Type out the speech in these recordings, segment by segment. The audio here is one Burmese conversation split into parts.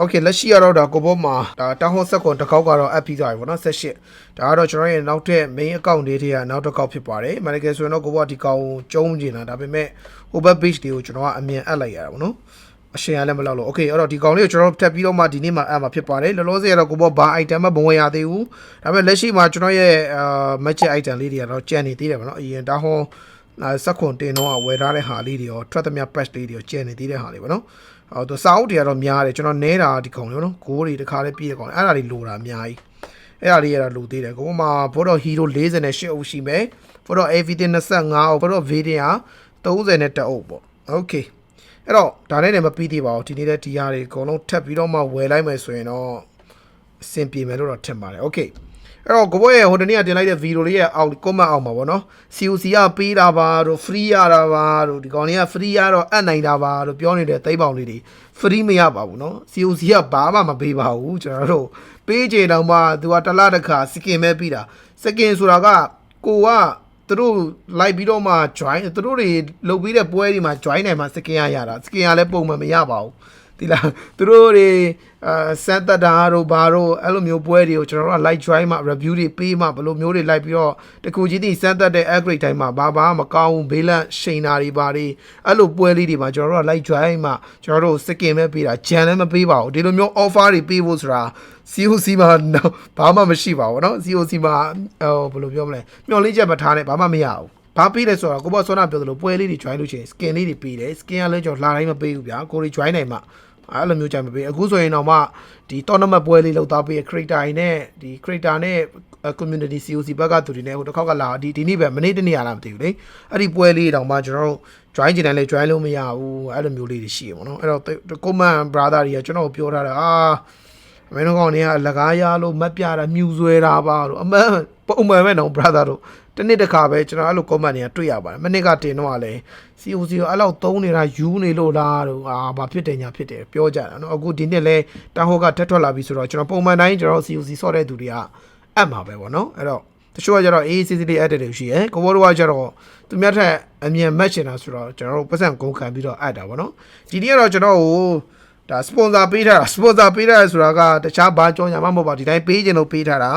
โอเคလက်ရှိကတော့ဒါကိုဘောမှာဒါတောင်းဟောဆက်ကွန်တစ်ခေါက်ကတော့ app ပြီးသွားပြီပေါ့နော်ဆက်ရှစ်ဒါကတော့ကျွန်တော်ရဲ့နောက်ထပ် main account လေးတွေကနောက်တစ်ခေါက်ဖြစ်ပါတယ်မန်နေဂျာဆိုရင်တော့ကိုဘောကဒီကောင်ကိုကျုံးနေတာဒါပေမဲ့ over page တွေကိုကျွန်တော်ကအမြင်အပ်လိုက်ရတာပေါ့နော်အရှင်ရလည်းမလောက်လို့โอเคအဲ့တော့ဒီကောင်လေးကိုကျွန်တော်တက်ပြီးတော့မှဒီနေ့မှအပ်မှာဖြစ်ပါတယ်လောလောဆယ်ကတော့ကိုဘောဘာ item မှမဝင်ရသေးဘူးဒါပေမဲ့လက်ရှိမှာကျွန်တော်ရဲ့အာ match item လေးတွေကတော့ကြံနေသေးတယ်ပေါ့နော်အရင်တောင်းဟောအဲဆက်ခွန်တင်တော့ဝယ်ထားတဲ့ဟာလေးတွေရောထွက်သမျှ patch လေးတွေရောကျန်နေသေးတဲ့ဟာလေးပေါ့နော် အော်သူစာအုပ်တွေကတော့များတယ်ကျွန်တော်နဲတာဒီကောင်လေးပေါ့နော်ဂိုးတွေတစ်ခါလေးပြည့်တဲ့ကောင်လေးအဲ့ဒါလေးလိုတာအများကြီးအဲ့ဒါလေးရတာလိုသေးတယ်ကိုမဘောတော့ hero 48အုပ်ရှိမယ်ဘောတော့ everything 25အုပ်ဘောတော့ video 30နဲ့တအုပ်ပေါ့ okay အဲ့တော့ဒါနဲ့လည်းမပြီးသေးပါဘူးဒီနေ့လည်းဒီဟာတွေအကုန်လုံးထပ်ပြီးတော့မှဝယ်လိုက်မယ်ဆိုရင်တော့အဆင်ပြေမယ်လို့တော့ထင်ပါတယ် okay အဲ့တော့ကိုဘွဲရဲ့ဟိုတနေ့ကတင်လိုက်တဲ့ဗီဒီယိုလေးရဲ့အောက် comment အောက်မှာပေါ့နော် COC ကပေးတာပါတို့ free ရတာပါတို့ဒီကောင်လေးက free ရတော့အပ်နိုင်တာပါတို့ပြောနေတဲ့သိပေါင်လေးတွေ free မရပါဘူးနော် COC ကဘာမှမပေးပါဘူးကျွန်တော်တို့ပေးကြတော့မှသူကတစ်လတစ်ခါ skin ပဲပြီးတာ skin ဆိုတာကကိုကသူတို့လိုက်ပြီးတော့မှ join သူတို့တွေလုပ်ပြီးတဲ့ပွဲတွေမှာ join နိုင်မှာ skin ရရတာ skin ရလည်းပုံမှန်မရပါဘူး ဒီလားသူတို့တွေအာစက်တတာတို့ဘာတို့အဲ့လိုမျိုးပွဲတွေကိုကျွန်တော်တို့က live join မှာ review တွေပေးမှဘယ်လိုမျိုးတွေလိုက်ပြီးတော့တကူကြီးတိစက်တက်တဲ့ upgrade တိုင်းမှာဘာဘာမကောင်းဘူးဘေးလန့်ရှိန်တာတွေဘာတွေအဲ့လိုပွဲလေးတွေမှာကျွန်တော်တို့က live join မှာကျွန်တော်တို့ skin ပဲပေးတာဂျန်လည်းမပေးပါဘူးဒီလိုမျိုး offer တွေပေးဖို့ဆိုတာ COC မှာဘာမှမရှိပါဘူးเนาะ COC မှာဟိုဘယ်လိုပြောမလဲမျော်လင့်ချက်မထားနဲ့ဘာမှမရဘူးဘာပေးလဲဆိုတော့ကိုဘောဆောနာပြောသလိုပွဲလေးတွေ join လို့ရှိရင် skin လေးတွေပေးတယ် skin ကလည်းကျွန်တော်လာတိုင်းမပေးဘူးဗျာကိုတွေ join နိုင်မှာ အဲ့လိုမျိုးကြိုင်မပေးအခုဆိုရင်တော့မှဒီ tournament ပွဲလေးလောက်သားပေး creator နဲ့ဒီ creator နဲ့ community COC ဘက်ကသူတွေနဲ့ဟိုတစ်ခေါက်ကလာဒီဒီနေ့ပဲမနေ့တနေ့ရလားမသိဘူးလေအဲ့ဒီပွဲလေးတောင်မှကျွန်တော်တို့ join ချင်တယ်လေ join လို့မရဘူးအဲ့လိုမျိုးလေးတွေရှိရပါတော့အဲ့တော့ comment brother တွေကကျွန်တော်ပြောထားတာအာအမေတို့ကောင်တွေကအလကားရလို့မတ်ပြတာမြူဆွဲတာပါလို့အမှန်ပုံမှန်ပဲနော် brother တို့ တနေ့တစ်ခါပဲကျွန်တော်အဲ့လို comment တွေကတွေ့ရပါတယ်မနေ့ကတင်တော့ကလည်း COC ကိုအဲ့လောက်သုံးနေတာယူနေလို့လားတို့အာဘာဖြစ်တယ်ညာဖြစ်တယ်ပြောကြတာနော်အခုဒီနှစ်လဲတာဟိုကထက်ထွက်လာပြီဆိုတော့ကျွန်တော်ပုံမှန်တိုင်းကျွန်တော် COC ဆော့တဲ့သူတွေကအပ်မှာပဲပေါ့နော်အဲ့တော့တချို့ကကျတော့ AACC လေး edit တွေရှိရယ်ကိုဘောတို့ကကျတော့သူများထက်အမြင် match ချင်တာဆိုတော့ကျွန်တော်တို့ပတ်စံကုန်ခံပြီးတော့အပ်တာပေါ့နော်ဒီနေ့ကတော့ကျွန်တော်ကို ဒါ sponsor ပေးထားတာ sponsor ပေးထားရဆိုတာကတခြားဘာကြောညာမှမဟုတ်ပါဒီတိုင်းပေးခြင်းလို့ပေးထားတာ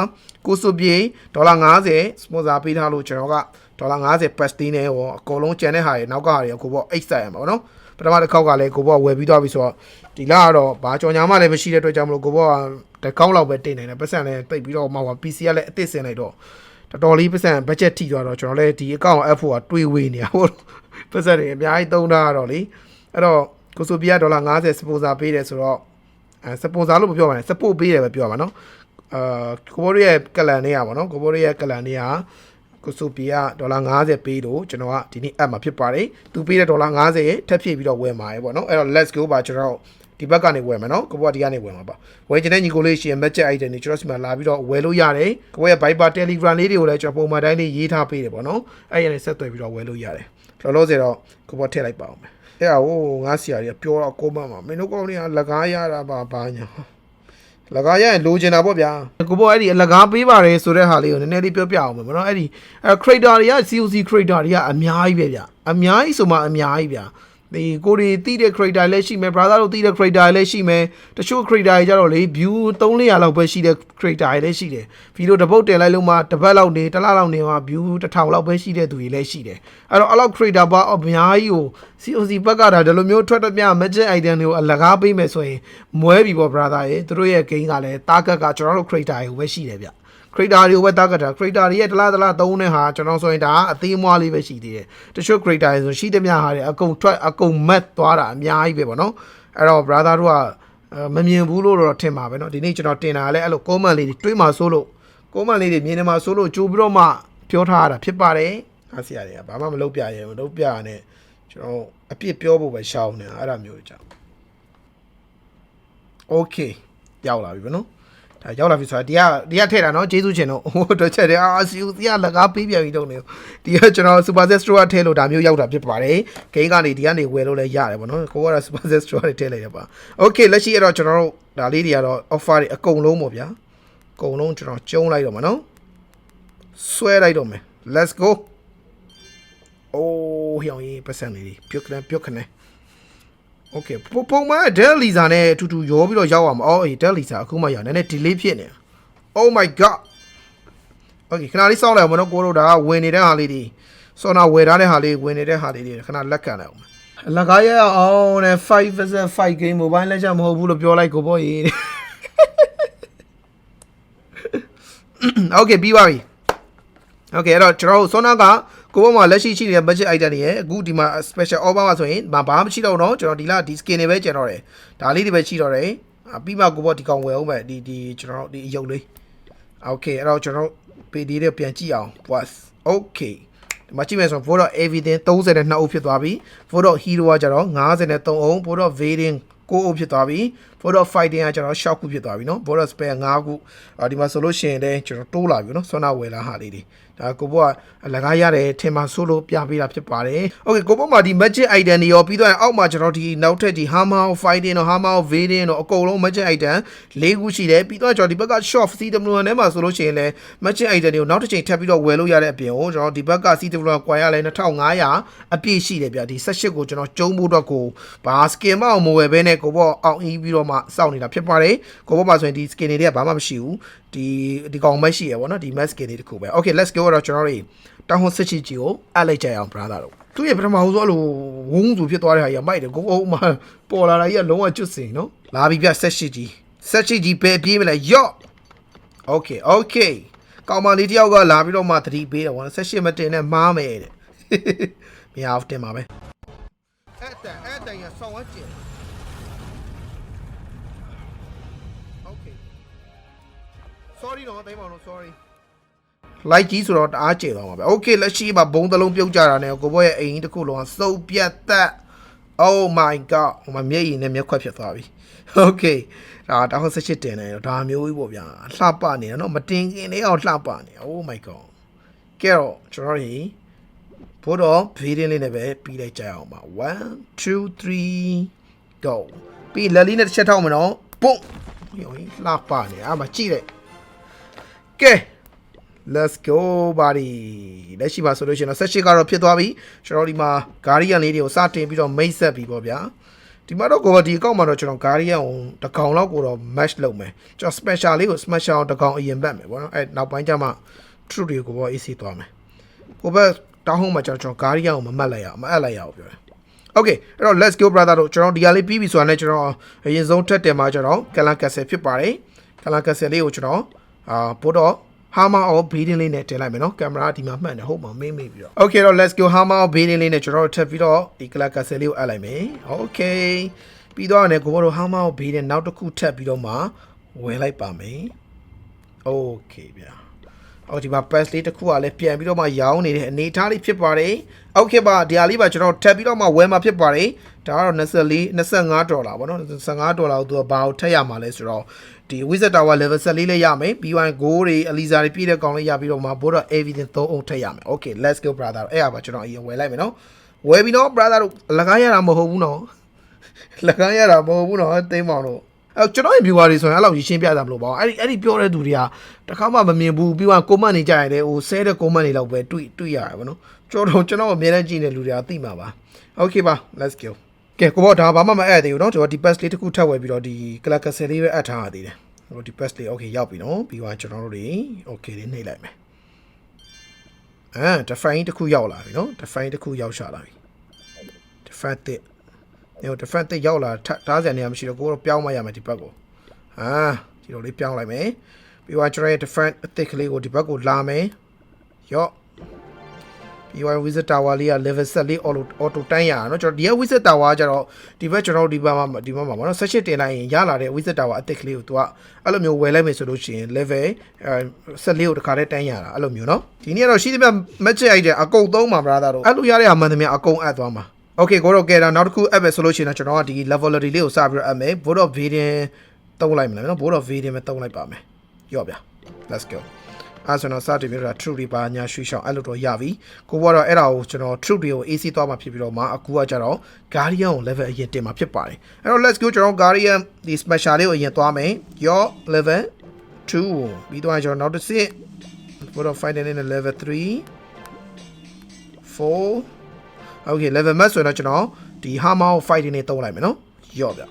ကိုစုပြေဒေါ်လာ90 sponsor ပေးထားလို့ကျွန်တော်ကဒေါ်လာ90 press တင်းနဲ့ဟောအကုန်လုံးကျန်တဲ့ဟာတွေနောက်ကဟာတွေကိုပေါ့ X ဆိုင်ရမှာပေါ့နော်ပထမတစ်ခေါက်ကလည်းကိုဘောကဝယ်ပြီးသွားပြီဆိုတော့ဒီလကတော့ဘာကြောညာမှလည်းမရှိတဲ့အတွက်ကြောင့်မလို့ကိုဘောကတကောင်းလောက်ပဲတင်နိုင်တယ်ပတ်စံလည်းတိတ်ပြီးတော့မှဟော PC ကလည်းအစ်စ်စင်လိုက်တော့တော်တော်လေးပတ်စံ budget ထိသွားတော့ကျွန်တော်လည်းဒီအကောင့် F4 ကတွေးဝေးနေရဟုတ်ပတ်စံတွေအများကြီးသုံးထားတော့လေအဲ့တော့ ကိုဆိုပီယာဒေါ်လာ90 sponsor ပေးတယ်ဆိုတော့အဲစပွန်ဆာလို့မပြောပါနဲ့ support ပေးတယ်ပဲပြောပါနော်အာကိုဘိုရီရဲ့ကလန်လေးอ่ะဗောနော်ကိုဘိုရီရဲ့ကလန်လေးอ่ะကိုဆိုပီယာဒေါ်လာ90ပေးလို့ကျွန်တော်ကဒီနေ့အပ်မှာဖြစ်ပါတယ်သူပေးတဲ့ဒေါ်လာ90ရဲ့ထပ်ဖြည့်ပြီးတော့ဝယ်မှာရေဗောနော်အဲ့တော့ let's go ပါကျွန်တော်ဒီဘက်ကနေဝယ်မယ်နော်ကိုဘိုကဒီကနေဝယ်မှာပါဝယ်ချင်တဲ့ညီကိုလေးရှိရင် match item တွေကျွန်တော်စီမှာလာပြီးတော့ဝယ်လို့ရတယ်ကိုဘိုရဲ့ Viber Telegram လေးတွေကိုလည်းကျွန်တော်ပုံမှန်တိုင်းလေးရေးထားပေးတယ်ဗောနော်အဲ့ရနေဆက်သွယ်ပြီးတော့ဝယ်လို့ရတယ်လောလောဆယ်တော့ကိုဘိုထည့်လိုက်ပါအောင် မယ်အဲ့ဟိုငါဆရာကြီးပြောတော့ကိုမမှာမင်းတို့ကောင်းနေကလကားရတာပါဘာညာလကားရရင်လိုချင်တာပေါ့ဗျာကိုဘောအဲ့ဒီလကားပေးပါတယ်ဆိုတဲ့ဟာလေးကိုနည်းနည်းလေးပြောပြအောင်မယ်ဗောနော်အဲ့ဒီအဲ creator တွေက COC creator တွေကအများကြီးပဲဗျအများကြီးဆိုမှအများကြီးဗျ ဒီကိုတွေတီးတဲ့ creator လည်းရှိမယ် brother တို့တီးတဲ့ creator လည်းရှိမယ်တချို့ creator တွေကြတော့လေ view 300လောက်ပဲရှိတဲ့ creator တွေလည်းရှိတယ်ဗီဒီယိုတစ်ပုတ်တင်လိုက်လို့မှတစ်ပတ်လောက်နေတစ်လလောက်နေမှ view 1000လောက်ပဲရှိတဲ့သူတွေလည်းရှိတယ်အဲ့တော့အဲ့လောက် creator ပါအများကြီးကို COC ဘက်ကဒါဒီလိုမျိုးထွက်တဲ့မြ magic item တွေကိုအလကားပေးမယ်ဆိုရင်မွဲပြီပေါ့ brother ရေသူတို့ရဲ့ game ကလည်း target ကကျွန်တော်တို့ creator တွေကိုပဲရှိတယ်ဗျ creator တွေကိုပဲ target တာ creator တွေရဲ့တလားတလားသုံးတဲ့ဟာကျွန်တော်ဆိုရင်ဒါအသေးမွားလေးပဲရှိသေးတယ်တချို့ creator တွေဆိုရှိတဲ့မြဟာတွေအကုန်ထွက်အကုန် mat သွားတာအများကြီးပဲပေါ့နော်အဲ့တော့ brother တို့ကမမြင်ဘူးလို့တော့ထင်ပါပဲเนาะဒီနေ့ကျွန်တော်တင်တာလည်းအဲ့လို comment လေးတွေတွေးမှဆိုးလို့ comment လေးတွေမြင်နေမှဆိုးလို့ကြိုးပြီးတော့မှပြောထားရတာဖြစ်ပါတယ်အားဆရာတွေကဘာမှမလုပ်ပြရဲမလုပ်ပြရနဲ့ကျွန်တော်အပြစ်ပြောဖို့ပဲရှောင်းနေတာအဲ့ဒါမျိုးကြောင့် okay ရောက်လာပြီဗောနော် ဒါရောက်လာပြီဆိုတာဒီကဒီကထည့်တာနော်ကျေးဇူးရှင်တော့ဟိုတော့ချက်တယ်အာစီဦးစီကလကားပေးပြန်ပြီတော့နေဒီကကျွန်တော် Super Set Store ထည့်လို့ဒါမျိုးရောက်တာဖြစ်ပါတယ်ဂိမ်းကနေဒီကနေဝယ်လို့လည်းရတယ်ဗောနော်ကိုကတော့ Super Set Store တွေထည့်လိုက်ရပါ okay လက်ရှိအဲ့တော့ကျွန်တော်တို့ဒါလေးတွေကတော့ offer တွေအကုန်လုံးပေါ့ဗျာအကုန်လုံးကျွန်တော်ကျုံးလိုက်တော့မှာနော်ဆွဲလိုက်တော့မယ် let's go အိုးဟျောင်းကြီးပတ်စံလေးတွေပြုတ်ခနဲ့ပြုတ်ခနဲ့ Okay ပုံပုံမှန် Del Lisa နဲ့အတူတူရောပြီးတော့ရောက်အောင်မအော်အေး Del Lisa အခုမှရောက်နည်းနည်း delay ဖြစ်နေတာ Oh my god Okay ခဏလေးစောင့်လိုက်အောင်မနော်ကိုတို့ဒါကဝင်နေတဲ့ဟာလေးတွေစောနာဝယ်ထားတဲ့ဟာလေးဝင်နေတဲ့ဟာလေးတွေခဏလက်ခံလိုက်အောင်အလကားရအောင်နဲ့5 vs 5 game mobile legend မဟုတ်ဘူးလို့ပြောလိုက်ကိုပေါ့ရေးတဲ့ Okay ပြီးပါပြီ Okay အဲ့တော့ကျွန်တော်တို့စောနာက ကိုဘောမှာလက်ရှိရှိနေတဲ့ budget item တွေရဲ့အခုဒီမှာ special offer မှာဆိုရင်ဘာဘာမှမရှိတော့ဘူးเนาะကျွန်တော်ဒီလဒီ skin တွေပဲကျန်တော့တယ်ဒါလေးတွေပဲရှိတော့တယ်အာပြီးမှကိုဘောဒီကောင်ဝယ်အောင်ပဲဒီဒီကျွန်တော်တို့ဒီအယုတ်လေး Okay အဲ့တော့ကျွန်တော်တို့ PD တွေပြန်ကြည့်အောင် was okay ဒီမှာကြည့်မယ်ဆိုရင် vote of everything 32အုပ်ဖြစ်သွားပြီ vote of hero ကကျတော့53အုပ် vote of variant ကိုအုပ်ဖြစ်သွားပြီ border fighting ကကျွန်တော်6ခုဖြစ်သွားပြီနော် border spare 5ခုဒီမှာဆိုလို့ရှိရင်လည်းကျွန်တော်တိုးလာပြီနော်ဆွမ်းနာဝယ်လာဟာလေးတွေဒါကိုဘောကအလကားရတယ်ထင်မှဆိုလို့ပြပေးတာဖြစ်ပါတယ်။ Okay ကိုဘောမှာဒီ magic item တွေရောပြီးတော့အောက်မှာကျွန်တော်ဒီနောက်ထပ်ဒီ hammer of fighting တော့ hammer of vading တော့အကုန်လုံး magic item ၄ခုရှိတယ်ပြီးတော့ကျွန်တော်ဒီဘက်က shop CW နဲ့မှာဆိုလို့ရှိရင်လည်း magic item တွေကိုနောက်တစ်ချိန်ထပ်ပြီးတော့ဝယ်လို့ရတဲ့အပြင်ကိုကျွန်တော်ဒီဘက်က CW ကွာရလဲ2500အပြည့်ရှိတယ်ဗျာဒီ section ကိုကျွန်တော်ကျုံးဖို့အတွက်ကိုဘာ skin မအောင်မဝယ်ဘဲနဲ့ကိုဘောအောင်အီးပြီးတော့မှစောင့်နေတာဖြစ်ပါတယ်ကိုဘောမှာဆိုရင်ဒီ skin တွေကဘာမှမရှိဘူးဒီဒီကောင်မရှိရယ်ဗောနော်ဒီ mask skin တွေတခုပဲ okay let's go တော့ကျွန်တော်တို့တောင်းဟွန်စစ်ချီကြီးကိုအပ်လိုက်ကြရအောင် brother တို့သူရဲ့ပထမဆုံးအဲ့လိုဝုန်းသူဖြစ်သွားတဲ့ဟာကြီးမိုက်တယ်ကိုကိုမှပေါ်လာတာကြီးကလုံးဝကျွတ်စင်နော်လာပြီပြဆက်ရှိကြီးဆက်ရှိကြီးပဲပြေးမလဲယော့ Okay okay ကောင်မလေးတယောက်ကလာပြီးတော့မှသတိပေးတယ်ဗောနော်ဆက်ရှိမတင်နဲ့မားမယ်တဲ့မရဘူးတင်ပါပဲအဲ့တန်အဲ့တန်ရဆောင်းဝကျင် sorry တော့တိမ်ပါတော့ sorry like ကြီးဆိုတော့တအားကျေသွားမှာပဲ okay လက်ရှိမှာဘုံတစ်လုံးပြုတ်ကြတာနဲ့ကိုဘောရဲ့အိမ်ကြီးတစ်ခုလုံးကစုပ်ပြတ်သက် oh my god ဟိုမှာမျက်ရည်နဲ့မျက်ခွက်ဖြစ်သွားပြီ okay ဒါတောက်ဆက်ချစ်တင်နေတော့ဒါမျိုးကြီးပေါ့ဗျာလှပနေတယ်နော်မတင်ခင်လေးအောင်လှပနေ oh my god ကဲတော့ကျွန်တော်တို့ဘိုးတော်ဗီဒီယိုလေးနဲ့ပဲပြီးလိုက်ကြအောင်ပါ1 2 3 go ပြီးလက်လေးနဲ့တစ်ချက်ထောက်မယ်နော်ပုံယောလှပနေအာမကြည့်လိုက် ကဲ let's go buddy လက်ရှိပါဆိုလို့ရှိရင်တော့18ကတော့ဖြစ်သွားပြီကျွန်တော်ဒီမှာ guardian လေးတွေကိုစတင်ပြီးတော့မိတ်ဆက်ပြီးပေါ့ဗျာဒီမှာတော့ကိုယ်ဒီအကောင့်မှာတော့ကျွန်တော် guardian ကိုတစ်ကောင်လောက်ကိုတော့ match လုပ်မယ်ကျွန်တော် special လေးကို smash out တစ်ကောင်အရင်ပတ်မယ်ပေါ့နော်အဲနောက်ပိုင်းကျမှ true တွေကိုပေါ့ AC သွားမယ်ကိုဘက်တောင်းဟုံးမှာကျွန်တော် guardian ကိုမမှတ်လိုက်ရအောင်မအပ်လိုက်ရအောင်ပြောတယ် Okay အဲ့တော့ let's go brother တို့ကျွန်တော်ဒီဟာလေးပြီးပြီဆိုတာနဲ့ကျွန်တော်အရင်ဆုံးထက်တယ်မှာကျွန်တော်ကလန်ကက်ဆယ်ဖြစ်ပါတယ်ကလန်ကက်ဆယ်လေးကိုကျွန်တော် အာပို့တော့ hammer of beating လေးနဲ့တင်လိုက်မယ်နော်ကင်မရာဒီမှာမှတ်နေဟုတ်မှာမေးမေးပြီးတော့ Okay တော့ let's go hammer of beating လေးနဲ့ကျွန်တော်တို့ထပ်ပြီးတော့ဒီကလန်ကက်ဆယ်လေးကိုအပ်လိုက်မယ် Okay ပြီးတော့လည်းကိုဘောတို့ hammer of beating နောက်တစ်ခုထပ်ပြီးတော့မှဝယ်လိုက်ပါမယ် Okay ဗျာ အော်ဒီမှာ pass လေးတစ်ခုကလည်းပြန်ပြီးတော့မှရောင်းနေတဲ့အနေအထားလေးဖြစ်ပါတယ်။အောက်ခေတ်ပါဒီဟာလေးပါကျွန်တော်ထပ်ပြီးတော့မှဝယ်မှာဖြစ်ပါတယ်။ဒါကတော့24 25ဒေါ်လာပေါ့နော်25ဒေါ်လာကိုသူကဘာကိုထည့်ရမှာလဲဆိုတော့ဒီ Wizard Tower level 14လေးရမယ်။ B1 Go တွေ Eliza တွေပြည့်တဲ့ကောင်လေးရပြီးတော့မှ Board of Everything 3အောင်ထည့်ရမယ်။ Okay let's go brother အဲ့ဒါပါကျွန်တော်အရင်ဝယ်လိုက်မယ်နော်။ဝယ်ပြီးတော့ brother တို့လကားရတာမဟုတ်ဘူးနော်။လကားရတာမဟုတ်ဘူးနော်သိမ်းပါတော့ အဲကျွန်တော်ရဲ့ viewer တွေဆိုရင်အဲ့လောက်ရှင်းပြတာမလို့ပါဘူးအဲ့ဒီအဲ့ဒီပြောတဲ့သူတွေကတခါမှမမြင်ဘူးပြီးတော့ comment နေကြရတယ်ဟိုဆဲတဲ့ comment တွေလောက်ပဲတွေ့တွေ့ရတယ်ဗောနော်ကျွန်တော်ကျွန်တော်အများနဲ့ကြည့်နေလူတွေကသိမှာပါ okay ပါ let's go ကဲကိုဘောဒါဘာမှမအပ်သေးဘူးเนาะကျွန်တော်ဒီ pass လေးတစ်ခုထပ်ဝယ်ပြီးတော့ဒီ class ဆယ်လေးပဲအပ်ထားရသေးတယ်ဟိုဒီ pass လေး okay ရောက်ပြီเนาะပြီးတော့ကျွန်တော်တို့တွေ okay လေးနှိပ်လိုက်မယ်အာ define တစ်ခုရောက်လာပြီเนาะ define တစ်ခုရောက်ရှာလာပြီ define တစ် ။ ဟို defense တစ်ရောက်လာတားစရာနေရာမရှိတော့ကိုတော့ပြောင်းမရမယ်ဒီဘက်ကို။ဟာဒီလိုလေးပြောင်းလိုက်မယ်။ပြီးတော့ကျွန်တော်ရဲ့ defense အသစ်ကလေးကိုဒီဘက်ကိုလာမယ်။ရော့ပြီးတော့ wizard tower လေးက level 7လေး auto auto တန်းရတာเนาะကျွန်တော်ဒီက wizard tower ကကျတော့ဒီဘက်ကျွန်တော်ဒီဘက်မှာဒီဘက်မှာပေါ့နော်18တင်လိုက်ရင်ရလာတဲ့ wizard tower အသစ်ကလေးကိုသူကအဲ့လိုမျိုးဝယ်လိုက်မယ်ဆိုလို့ရှိရင် level အဲ14ကိုတခါတည်းတန်းရတာအဲ့လိုမျိုးเนาะဒီနေ့ကတော့ရှိသမျှ match အိုက်တဲ့အကုန်သုံးပါ brother တို့အဲ့လိုရတဲ့ဟာမှန်သမျှအကုန်အပ်သွားမှာ Okay ကိုတော့ကဲတာနောက်တစ်ခု app ပဲဆိုလို့ရှိရင်တော့ကျွန်တော်ကဒီ levelry လေးကိုစပြီးတော့ app မယ် board of variant တုံးလိုက်မယ်နော် board of variant ပဲတုံးလိုက်ပါမယ်ရော့ဗျာ let's go အဲဆိုတော့စတင်ပြီးတော့ true တွေပါညာရွှေရှောင်းအဲ့လိုတော့ရပြီကိုကတော့အဲ့ဒါကိုကျွန်တော် true တွေကို AC သွားမှာဖြစ်ပြီးတော့မှအခုကကြတော့ guardian ကို level အရင်တင်မှာဖြစ်ပါတယ်အဲ့တော့ let's go ကျွန်တော် guardian ဒီ special လေးကိုအရင်သွားမယ် your level 2ပြီးတော့ကျွန်တော်နောက်တစ်စစ် board of fighting နဲ့ level 3 4 okay level max ဆိုတော့ကျွန်တော်ဒီ hammer fighting နဲ့တုံးလိုက်မယ်နော်ရော့ဗျ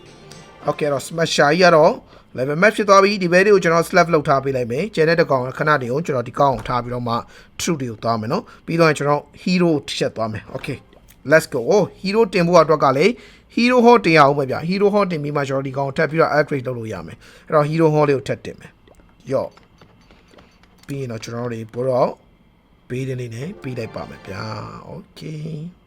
okay အဲ့တော့ smash ရှာကြီးကတော့ level map ဖြစ်သွားပြီဒီဘဲတွေကိုကျွန်တော် slab လောက်ထားပေးလိုက်မယ်ကျန်တဲ့တကောင်ခဏတည်းကိုကျွန်တော်ဒီကောင်ကိုထားပြီးတော့မှ true တွေကိုသွားမယ်နော်ပြီးတော့ကျွန်တော် hero ချက်သွားမယ် okay let's go oh hero တင်ဖို့အတွက်ကလေ hero hot တင်ရအောင်ပဲဗျ hero hot တင်ပြီးမှကျွန်တော်ဒီကောင်ထပ်ပြီးတော့ upgrade လုပ်လို့ရမယ်အဲ့တော့ hero hot လေးကိုထပ်တင်မယ်ယော့ပြီးရင်တော့ကျွန်တော်တို့ပိုတော့ဘေးတင်လေးနဲ့ပြီးလိုက်ပါမယ်ဗျာ okay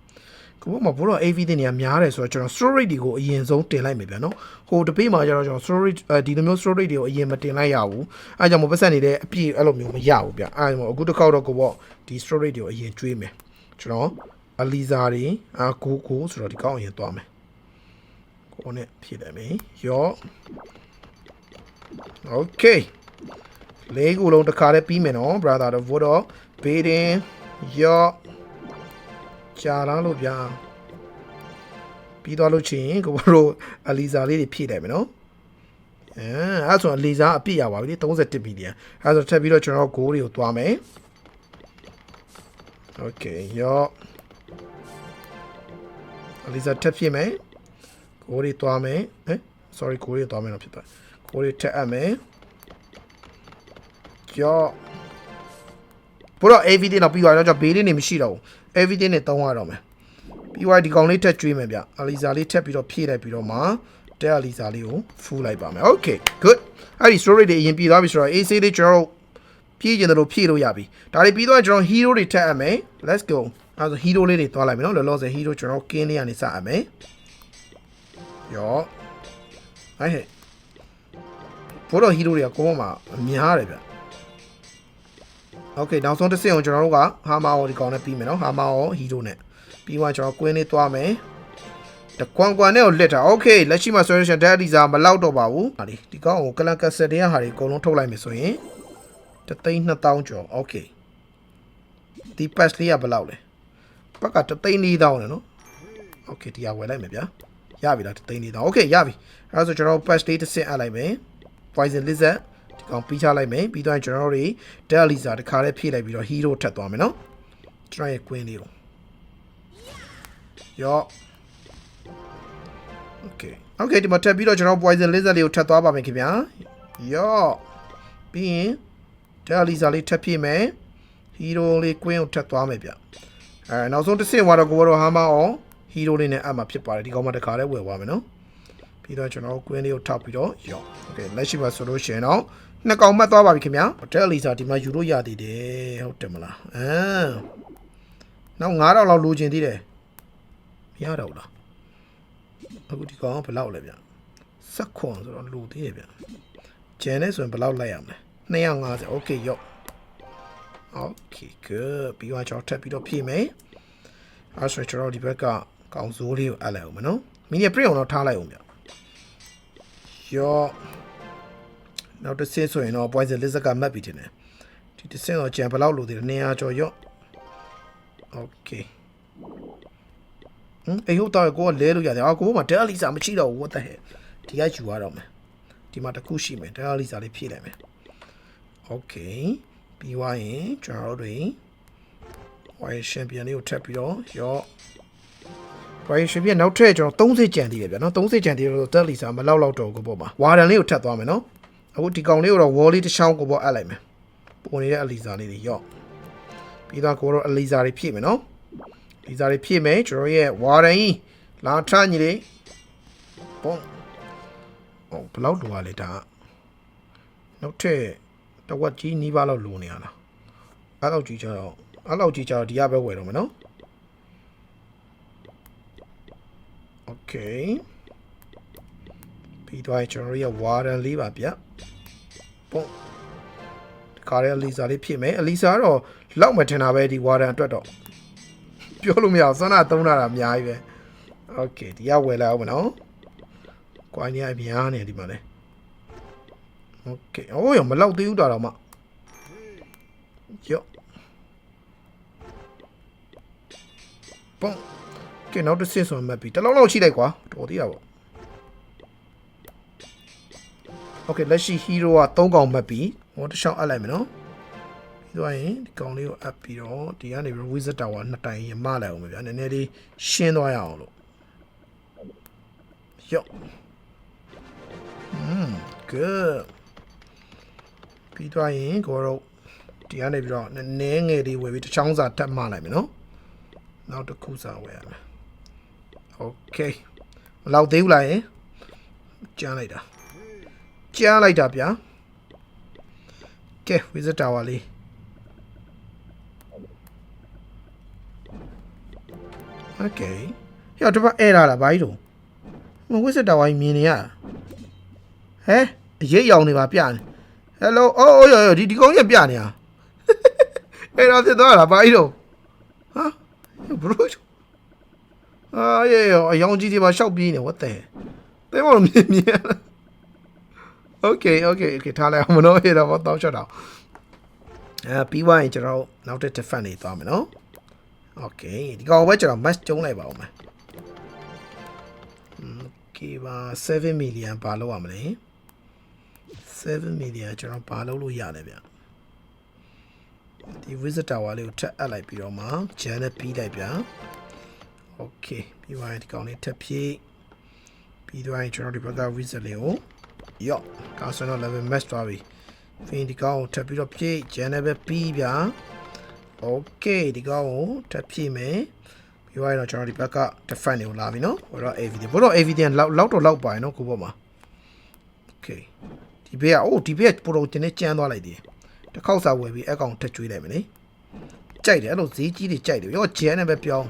ကိုဘမဘိုးတော့ AV တင်နေရများတယ်ဆိုတော့ကျွန်တော် storage တွေကိုအရင်ဆုံးတင်လိုက်မယ်ဗျာနော်ဟိုတပေးမှာကျတော့ကျွန်တော် storage အဲဒီလိုမျိုး storage တွေကိုအရင်မတင်လိုက်ရဘူးအဲကြောင့်မပတ်ဆက်နေတဲ့အပြည့်အဲ့လိုမျိုးမရဘူးဗျာအဲကြောင့်အခုတစ်ခေါက်တော့ကိုပေါ့ဒီ storage တွေကိုအရင်ကျွေးမယ်ကျွန်တော်အလီဇာတွေအာကိုကိုဆိုတော့ဒီကောင်းအရင်သွားမယ်ကိုနဲ့ဖြည့်တယ်မေရော okay လေးခုလုံးတစ်ခါတည်းပြီးမယ်နော် brother တော့ဘိုးတော့ဘေးတင်ရော ကြာလာလို့ဗျာပြီးသွားလို့ချင်းကိုတို့အလီဇာလေးတွေဖြည့်တယ်မယ်နော်အဲအဲ့ဆိုအလီဇာအပြည့်ရပါပြီလေ31မီလီယံအဲ့ဆိုထပ်ပြီးတော့ကျွန်တော်ဂိုးတွေကိုသွားမယ်โอเคရောအလီဇာထပ်ဖြည့်မယ်ဂိုးတွေသွားမယ်ဟဲ့ sorry ဂိုးတွေသွားမယ်တော့ဖြစ်သွားဂိုးတွေထပ်အပ်မယ်ကြော ဘို့တော့ AVD တော့ပြီးသွားတော့ကျွန်တော်ဘေးလေးနေမရှိတော့ဘူး AVD နဲ့တောင်းရတော့မယ်ပြီးသွားဒီကောင်လေးထက်ကျွေးမယ်ဗျအလီဇာလေးထက်ပြီးတော့ဖြည့်လိုက်ပြီးတော့မှတဲအလီဇာလေးကိုဖူးလိုက်ပါမယ် Okay good အဲ့ဒီ story တွေအရင်ပြီးသွားပြီဆိုတော့ AC လေးကျွန်တော်တို့ဖြည့်ကျင်တယ်လို့ဖြည့်လို့ရပြီဒါတွေပြီးသွားကျွန်တော် hero တွေထက်အပ်မယ် let's go အဲ့ဆို hero လေးတွေသွားလိုက်မယ်နော်လောလောဆယ် hero ကျွန်တော်ကင်းလေးကနေစအပ်မယ်ယောဟဲ့ဟဲ့ဘိုးတော် hero တွေကကိုယ်ပေါ်မှာအများတယ်ဗျ โอเคနောက်ဆုံးတစ်ဆင့်ကိုကျွန်တော်တို့ကဟာမာကိုဒီကောင်နဲ့ပြီးမယ်နော်ဟာမာကိုဟီရိုနဲ့ပြီးမှကျွန်တော်ကွင်းလေးသွားမယ်တကွန်ကွန်နဲ့ကိုလစ်တာโอเคလက်ရှိမှာ solution တက်အဒီစာမလောက်တော့ပါဘူးဟာဒီဒီကောင်ကိုကလန်ကက်ဆက်တဲ့ဟာတွေအကုန်လုံးထုတ်လိုက်မယ်ဆိုရင်တသိန်း2000ကျော်โอเคဒီ patch လေးကဘယ်လောက်လဲဘက်ကတသိန်း4000နဲ့နော်โอเคဒီဟာဝယ်လိုက်မယ်ဗျာရပြီလားတသိန်း4000โอเคရပြီအဲဒါဆိုကျွန်တော် patch လေးတစ်ဆင့်အပ်လိုက်မယ် poison lizard ဒီကောင်ပြီးချလိုက်မယ်ပြီးတော့ကျွန်တော်တို့တွေ dead lisa တခါလေးဖြည့်လိုက်ပြီးတော့ hero ထပ်သွားမယ်နော်ကျွန်တော်ရဲ့ queen လေးကိုရော့ okay okay ဒီမှာထပ်ပြီးတော့ကျွန်တော် poison lizard လေးကိုထပ်သွားပါမယ်ခင်ဗျာရော့ပြီးရင် dead lisa လေးထပ်ဖြည့်မယ် hero လေး queen ကိုထပ်သွားမယ်ဗျအဲနောက်ဆုံးတစ်ဆင့်သွားတော့ကိုဘောတော့ဟာမအောင် hero လေးနဲ့အမှဖြစ်ပါတယ်ဒီကောင်မှတခါလေးဝယ်သွားမယ်နော်ပြီးတော့ကျွန်တော် queen လေးကိုထောက်ပြီးတော့ရော့ okay လက်ရှိမှာဆိုလို့ရှိရင်တော့ နှစ်ကောင်မှတ်သွားပါပြီခင်ဗျာဒက်လီစာဒီမှာယူလို့ရသေးတယ်ဟုတ်တယ်မလားအမ်နောက်9000လောက်လိုချင်သေးတယ်မရတော့လားအခုဒီကောင်ကဘယ်လောက်လဲဗျစက်ခွန်ဆိုတော့လိုသေးတယ်ဗျဂျန်နဲ့ဆိုရင်ဘယ်လောက်လိုက်ရမလဲ250 okay ရော့ okay good ပြီးတော့ကျွန်တော်ထပ်ပြီးတော့ဖြည့်မယ်အဲ့ဆိုကျွန်တော်ဒီဘက်ကကောင်စိုးလေးကိုအပ်လိုက်အောင်မနော်မင်းရဲ့ print အောင်တော့ထားလိုက်အောင်ဗျရော့ နောက်တစ်ဆင့်ဆိုရင်တော့ poison lizard ကမှတ်ပြီးတင်တယ်ဒီတစ်ဆင့်တော့ကြံဘယ်လောက်လိုသေးလဲ200ကျော်ရော့ okay ဟမ်အေးဟုတ်တော့ကိုကလဲလို့ရတယ်အာကိုကမှ del lisa မရှိတော့ဘူး what the hell ဒီကယူရတော့မယ်ဒီမှာတစ်ခုရှိမယ် del lisa လေးဖြည့်လိုက်မယ် okay ပြီးွားရင်ကျွန်တော်တို့တွေ white champion လေးကိုထပ်ပြီးတော့ရော့ Brian ရှင်ပြနောက်ထပ်ကျွန်တော်30ကြံသေးတယ်ဗျာနော်30ကြံသေးလို့တက်လီစာမလောက်လောက်တော့ကိုပေါ့ပါဝါဒန်လေးကိုထပ်သွားမယ်နော် အခုဒီကောင်လေးကိုတော့ wall လေးတစ်ချောင်းကိုပေါ့အပ်လိုက်မယ်ပုံနေတဲ့အလီစာလေးတွေရော့ပြီးတော့ကိုတော့အလီစာတွေဖြည့်မယ်နော်လီစာတွေဖြည့်မယ်ကျွန်တော်ရဲ့ဝါဒန်ကြီးလာထညီလေးပုံဟောဘယ်လောက်လိုရလဲဒါနောက်ထပ်တဝက်ကြီးနီးပါးလောက်လိုနေရလားအဲ့လောက်ကြီးကြတော့အဲ့လောက်ကြီးကြတော့ဒီကပဲဝယ်တော့မယ်နော် Okay ပြီးတော့ကျွန်တော်တို့ရဲ့ warden လေးပါဗျပုံဒီကားရဲ့အလီစာလေးဖြစ်မယ်အလီစာကတော့လောက်မထင်တာပဲဒီ warden အတွက်တော့ပြောလို့မရအောင်စွမ်းနာသုံးတာအများကြီးပဲ Okay ဒီကဝယ်လိုက်အောင်မနော်ကွိုင်းနေအများနေဒီမှာလဲ Okay အိုးရမလောက်သေးဘူးတာတော့မှယော့ပုံကဲနောက်တစ်ဆင့်ဆိုမှတ်ပြီတလုံးလောက်ရှိလိုက်ကွာတော်သေးတာပေါ့ โอเคလက်ရှိ hero က3កောင်မှတ်ပြီဟောတစ်ချောင်းအပ်လိုက်မယ်နော်ပြီးတော့ရင်ဒီကောင်လေးကိုအပ်ပြီးတော့ဒီကနေပြီး wizard tower နှစ်တိုင်ရမလိုက်အောင်ပဲဗျာနည်းနည်းလေးရှင်းသွားရအောင်လို့ ရော့อืม good ပြီးသွားရင်ကိုတို့ဒီကနေပြီးတော့နည်းနည်းငယ်လေးဝယ်ပြီးတစ်ချောင်းစာတက်မှလိုက်မယ်နော်နောက်တစ်ခုစာဝယ်ရမယ် okay မလောက်သေးဘူးလားယင်ကျန်းလိုက်တာ ကျန်းလိုက်တာဗျာကဲ visit tower လေး okay ဟဲ့တော့ဘာအဲ့လာလားဘာကြီးတော့မ visit tower ကြီးမြင်နေရဟဲအရေးရောင်နေပါပြနေ hello အိုးအိုးရော်ဒီဒီကောင်ကြီးပြနေတာအဲ့တော့ဖြစ်သွားတာဘာကြီးတော့ဟာဘရိုအာရေရောအယောင်ကြီးဒီမှာရှောက်ပြေးနေ what the တဲမလို့မြင်မြင် Okay okay okay ထားလိုက်အောင်မလို့ရတော့တော့ချက်တော့အဲပြီးသွားရင်ကျွန်တော်နောက်တစ် defend နေသွားမယ်နော် Okay ဒီကောင်ပဲကျွန်တော် match ကျုံးလိုက်ပါဦးမယ် Okay ပါ7 million ပါလို့ရမလဲ7 million ကျွန်တော်ပါလို့လို့ရတယ်ဗျဒီ visitor ဝါလေးကိုထပ်အပ်လိုက်ပြီးတော့မှ channel ပြီးလိုက်ဗျာ Okay ပြီးသွားရင်ဒီကောင်လေးထပ်ဖြည့်ပြီးသွားရင်ကျွန်တော်ဒီဘက်က visit လေးကို ယော့ဒါဆိုတော့ level match သွားပြီ fin ဒီကောင်ကိုထပ်ပြီးတော့ဖြည့် channel ပဲပြီးဗျာ Okay ဒီကောင်ကိုထပ်ဖြည့်မယ်ပြီးသွားရင်တော့ကျွန်တော်ဒီဘက်က defend တွေကိုလာပြီနော်ဟိုတော့ AVD ဘို့တော့ AVD လောက်လောက်တော့လောက်ပါရင်နော်ကိုဘောမှာ Okay ဒီဘေးကအိုးဒီဘေးကပိုတော့တင်းနေကြမ်းသွားလိုက်သေးတယ်တစ်ခေါက်စာဝယ်ပြီးအကောင်ထက်ကျွေးလိုက်မယ်လေကြိုက်တယ်အဲ့လိုဈေးကြီးတွေကြိုက်တယ်ရောဂျန်နဲ့ပဲပြောင်း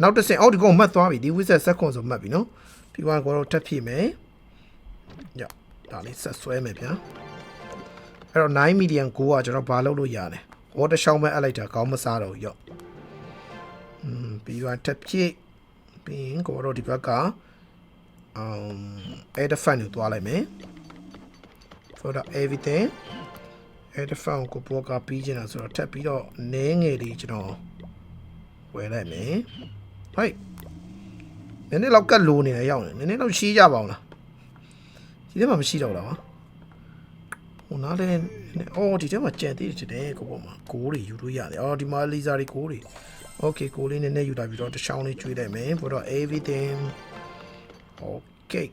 နောက်တစ်ဆင့်အော်ဒီကောင်မှတ်သွားပြီဒီဝိဆက်ဆက်ခွန်ဆိုမှတ်ပြီနော်ပြီးသွားကိုတော့ထက်ဖြည့်မယ် ညဒါလေးဆက်ဆွဲမယ်ဗျာအဲ့တော့9 million ကိုကကျွန်တော်ဘာလုပ်လို့ရတယ်ဝတ်တရှောင်းမဲ့အပ်လိုက်တာကောင်းမစားတော့ရော့อืมပြီးသွားထက်ဖြည့်ပြီးရင်ကိုတော့ဒီဘက်က um add fund ကိုတွားလိုက်မယ် for the everything add fund ကိုပေါ်ကပြီးချင်တာဆိုတော့ထပ်ပြီးတော့နည်းငယ်လေးကျွန်တော်ဝယ်လိုက်မယ်ဟိုက်နည်းနည်းလောက်ကတ်လိုနေတယ်ရောက်နေနည်းနည်းတော့ရှိကြပါအောင်လား ဒီထဲမှာမရှိတော့လားဟိုနားလည်းအော်ဒီထဲမှာကြံသေးတယ်တဲ့ကိုပေါ်မှာကိုးတွေယူလို့ရတယ်အော်ဒီမှာလီဇာတွေကိုးတွေ okay ကိုးလေးနည်းနည်းယူတာပြီးတော့တစ်ချောင်းလေးကျွေးလိုက်မယ် for the everything okay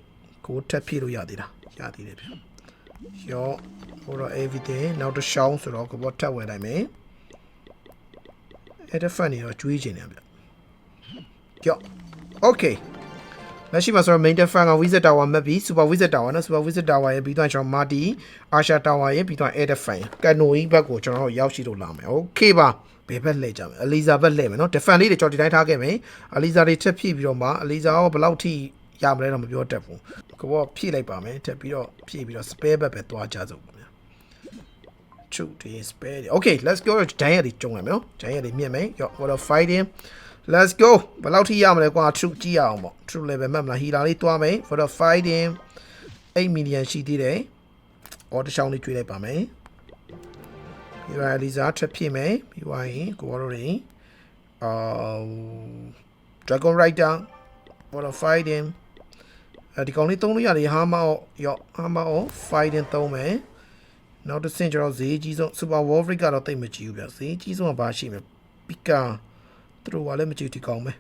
ကိုထပ်ဖြည့်လို့ရသေးလားရသေးတယ်ဗျရောဟိုတော့ everything နောက်တစ်ရှောင်းဆိုတော့ကိုဘောထပ်ဝယ်လိုက်မယ်အဲ့ဒါဖန်နေတော့ကျွေးခြင်းတယ်ဗျရော okay လက်ရှိမှာဆိုတော့ main fan က visit tower မှတ်ပြီး super visit tower နော် super visit tower ရဲ့ပြီးတော့ကျွန်တော် marty asha tower ရဲ့ပြီးတော့ air fan ကန်နိုကြီးဘက်ကိုကျွန်တော်ရောက်ရှိလို့လာမယ် okay ပါဘယ်ဘက်လှည့်ကြမယ်အလီဇာဘက်လှည့်မယ်နော် defend လေးတွေကျွန်တော်ဒီတိုင်းထားခဲ့မယ်အလီဇာတွေထပ်ဖြည့်ပြီးတော့မှအလီဇာရောဘယ်လောက်ထိရမလဲတော့မပြောတတ်ဘူးကိုဘောဖြည့်လိုက်ပါမယ်ထပ်ပြီးတော့ဖြည့်ပြီးတော့ spare ဘက်ပဲသွားကြစို့ဗျာ true ဒီ spare တွေ okay let's go ဂျိုင်းရည်ကြုံရမယ်နော်ဂျိုင်းရည်မြင့်မယ်ရော what a fighting let's go ဘယ်လောက်ထိရမလဲကွာ true ကြည့်ရအောင်ပေါ့ true level မှတ်မလား healer လေးတွားမယ် for the fighting 8 million ရှိသေးတယ်အော်တချောင်းလေးကျွေးလိုက်ပါမယ်ပြီးတော့ Elisa ထပ်ဖြစ်မယ်ပြီးသွားရင်ကိုရောတွေအာ Dragon Rider for the fighting အဲဒီကောင်လေးသုံးလို့ရတယ်ဟာမအောင်ရောဟာမအောင် fighting သုံးမယ်နောက်တစ်ဆင့်ကျတော့ဈေးကြီးဆုံး Super Wolverine ကတော့တိတ်မကြည့်ဘူးဗျဈေးကြီးဆုံးကဘာရှိမလဲ Pika သူတို့ကလည်းမကြည့်ဒီကောင်ပဲ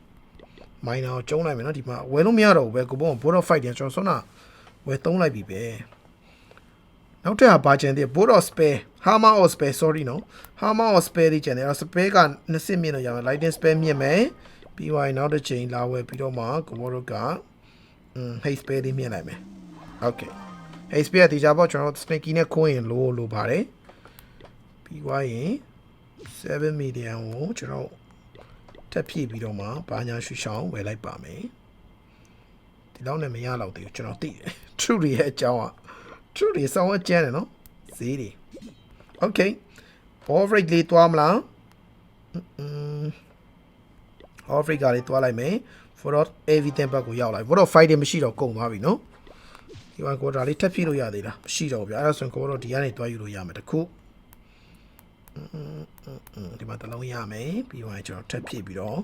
မိုင်းနာကိုကျုံးလိုက်မယ်နော်ဒီမှာဝယ်လို့မရတော့ဘူးပဲကိုဘောဘောတော့ fight တယ်ကျွန်တော်ဆွမ်းနာဝယ်သုံးလိုက်ပြီပဲနောက်ထပ်ကဘာကျန်သေးဘောတော့ spare hammer or spare sorry နော် hammer or spare လေးကျန်တယ်အဲ့ spare ကနှစ်စစ်မြင့်လို့ရမယ် lightning spare မြင့်မယ်ပြီးသွားရင်နောက်တစ်ချိန်လာဝယ်ပြီးတော့မှကိုဘောတို့ကอืม hate spare လေးမြင့်လိုက်မယ် okay hate spare တီချာပေါ့ကျွန်တော် snakey နဲ့ခိုးရင်လိုလိုပါတယ်ပြီးသွားရင်7 million ကိုကျွန်တော် ထပ်ဖြည့်ပြီးတော့မှဘာညာရှူရှောင်းဝယ်လိုက်ပါမယ်ဒီလောက်နဲ့မရတော့သေးဘူးကျွန်တော်သိတယ် true တွေရဲ့အကြောင်းอ่ะ true တွေစောင်းအကျန်းတယ်နော်ဈေးတွေ okay off rate လေးတွားမလား off rate ကလေးတွားလိုက်မယ် for not everything ဘက်ကိုရောက်လာပြီ for not fighting မရှိတော့ကုန်သွားပြီနော်ဒီမှာ quarter လေးထပ်ဖြည့်လို့ရသေးလားမရှိတော့ဗျာအဲ့ဒါဆိုရင် quarter ဒီကနေတွားယူလို့ရမယ်တခု ဒီမှာတလုံးရမယ်ပြီးတော့ကျွန်တော်ထပ်ဖြည့်ပြီးတော့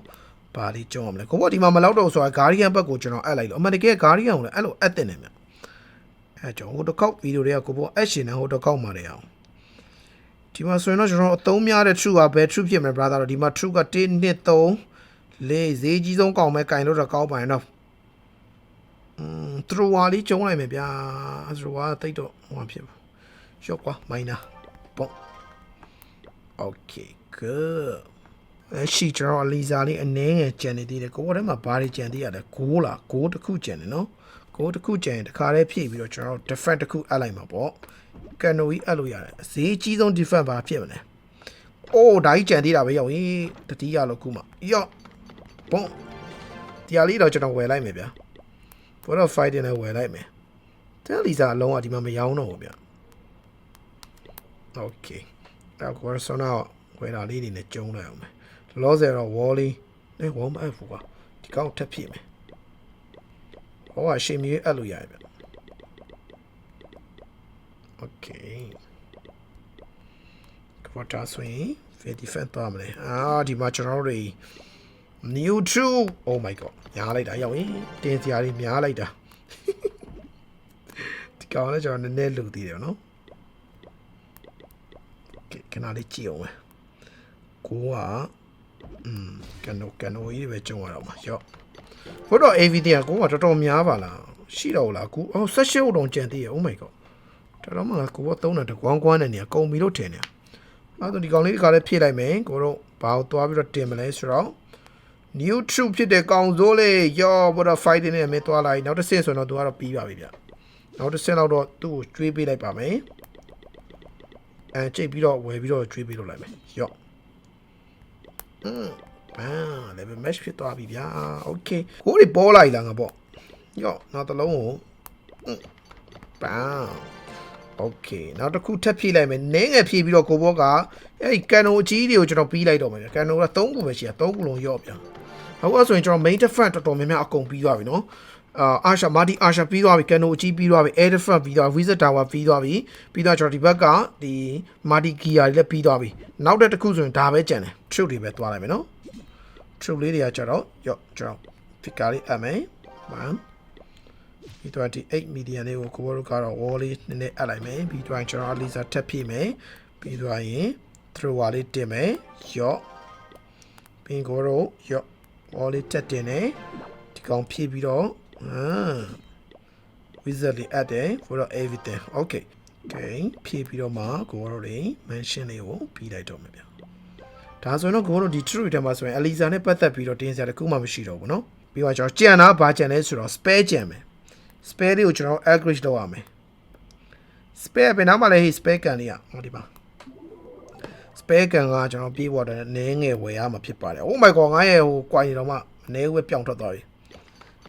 ဘာလေးကြောင်းအောင်လဲကိုဘောဒီမှာမလောက်တော့ဆိုတာဂါရီယန်ဘက်ကိုကျွန်တော်အပ်လိုက်လို့အမှန်တကယ်ဂါရီယန်ကိုလည်းအဲ့လိုအပ်တင်နေမြအဲကျွန်တော်ဟိုတစ်ခေါက်ဗီဒီယိုတွေကကိုဘောအပ်ရှင်နေဟိုတစ်ခေါက်မှာနေအောင်ဒီမှာဆိုရင်တော့ကျွန်တော်အသုံးများတဲ့ true ကဘယ် true ဖြစ်မလဲ brother တော့ဒီမှာ true က1 2 3လေးဈေးကြီးဆုံးကောင်းမဲ့ကင်လို့တော့ကောင်းပါရင်တော့อืมသရဝါလေးကျုံလိုက်မယ်ဗျာသရဝါတိတ်တော့ဟိုမှာဖြစ်ဘူးရှော့ကွာမိုင်းနာပေါ့ okay good အရှိကျွန်တော်အလီဇာလေးအနည်းငယ်ကြံနေသေးတယ်ကိုယ်ထဲမှာဘာတွေကြံသေးရလဲ6လား6တစ်ခုကြံနေနော်6တစ်ခုကြံရင်တခါတည်းဖြည့်ပြီးတော့ကျွန်တော် defend တစ်ခုအပ်လိုက်မှာပေါ့ကန်နိုကြီးအပ်လို့ရတယ်ဈေးကြီးဆုံး defend ဘာဖြစ်မလဲအိုးဒါကြီးကြံသေးတာပဲရောက်ရင်တတိယလို့ခုမှယော့ bon တရားလေးတော့ကျွန်တော်ဝယ်လိုက်မယ်ဗျာဘောတော့ fighting နဲ့ဝယ်လိုက်မယ်တယ်လီဇာအလုံးကဒီမှာမရောင်းတော့ဘူးဗျာ okay တော့ကိုယ်ဆောနာဝယ်တာလေးတွေနဲ့ကျုံးလိုက်အောင်မယ်လောဆယ်တော့ wally နဲ့ဝမအပ်ဘူးကွာဒီကောင်ထပ်ဖြစ်မယ်ဟောကရှေမီအပ်လို့ရတယ်ဗျ okay ကွာတာဆိုရင် defend သွားမလဲအာဒီမှာကျွန်တော်တို့တွေ new true oh my god ညားလိုက်တာရောက်ရင်တင်းစရာတွေများလိုက်တာဒီကောင်လည်းကျွန်တော်နည်းနည်းလူသေးတယ်နော် okay ခဏလေးကြည့်အောင်မယ်ကိုကอืมကန်နိုကန်နိုကြီးပဲကြုံရတော့မှာရော့ဘုတော့ AVD ကကိုကတော်တော်များပါလားရှိတော့လားကိုအော်ဆက်ရှုပ်တော့ကြံသေးရ oh my god တော်တော်မှကိုကသုံးတယ်တကွမ်းကွမ်းနေနေကုန်ပြီလို့ထင်တယ်အဲ့တော့ဒီကောင်လေးဒီကလည်းဖြည့်လိုက်မယ်ကိုတော့ဘာကိုသွားပြီးတော့တင်မလဲဆိုတော့ new true ဖြစ်တဲ့ကောင်စိုးလေးရောဘောတော့ fighting နဲ့မင်းသွားလိုက်နောက်တစ်ဆင့်ဆိုတော့သူကတော့ပြီးပါပြီဗျနောက်တစ်ဆင့်တော့သူ့ကိုကျွေးပေးလိုက်ပါမယ် အဲကြိတ်ပြီးတော့ဝယ်ပြီးတော့ကျွေးပေးလို့လိုက်မယ်ရော့อืมဘာလဲပဲ match ဖြစ်သွားပြီဗျာ okay ကိုတွေပေါ်လိုက်လားငါပေါ့ရော့နောက်တစ်လုံးကိုဘာ okay နောက်တစ်ခုထပ်ဖြည့်လိုက်မယ်နင်းငယ်ဖြည့်ပြီးတော့ကိုဘောကအဲ့ဒီကန်နိုအကြီးတွေကိုကျွန်တော်ပြီးလိုက်တော့မယ်ကန်နိုက3ခုပဲရှိတာ3ခုလုံးရော့ဗျာဟုတ်ကဲ့ဆိုရင်ကျွန်တော် main defense တော်တော်များများအကုန်ပြီးသွားပြီနော် အာအာရှာမာတီအာရှာပြီးသွားပြီကန်နိုအကြီးပြီးသွားပြီ air defense ပြီးသွားပြီ wizard tower ပြီးသွားပြီပြီးတော့ကျွန်တော်ဒီဘက်ကဒီမာတီဂီယာတွေလည်းပြီးသွားပြီနောက်တစ်ခုဆိုရင်ဒါပဲကြံတယ် truth တွေပဲသွားလိုက်မယ်နော် truth လေးတွေကကျတော့ရော့ကျွန်တော် figure လေးအပ်မယ်1 B28 median လေးကိုကိုဘောတို့ကတော့ wall လေးနည်းနည်းအပ်လိုက်မယ်ပြီးတော့ကျွန်တော် laser ထပ်ဖြည့်မယ်ပြီးတော့ရင် thrower လေးတင်မယ်ရော့ပြီးကိုတို့ရော့ wall လေးတက်တင်တယ်ဒီကောင်ဖြည့်ပြီးတော့ဟမ် wizard လေးအပ်တယ် for everything okay okay ဖြည့်ပြီးတော့မှကိုတို့တွေ mention လေးကိုပြီးလိုက်တော့မယ်ဗျဒါဆိုရင်တော့ကိုတို့ဒီ true ထဲမှာဆိုရင် Elisa နဲ့ပတ်သက်ပြီးတော့တင်းစရာတခုမှမရှိတော့ဘူးเนาะပြီးတော့ကျွန်တော်ကြံတာဘာကြံလဲဆိုတော့ spare ကြံမယ် spare လေးကိုကျွန်တော် average လုပ်ရမယ် spare ဘယ်နားမှာလဲဟိ spare ကန်လေးอ่ะဟောဒီပါ spare ကန်ကကျွန်တော်ပြေးပေါ်တယ်နည်းငယ်ဝယ်ရမှာဖြစ်ပါတယ် oh my god ငါရဲ့ဟိုကွာရင်တော့မှနည်းဝဲပြောင်းထွက်သွားပြီ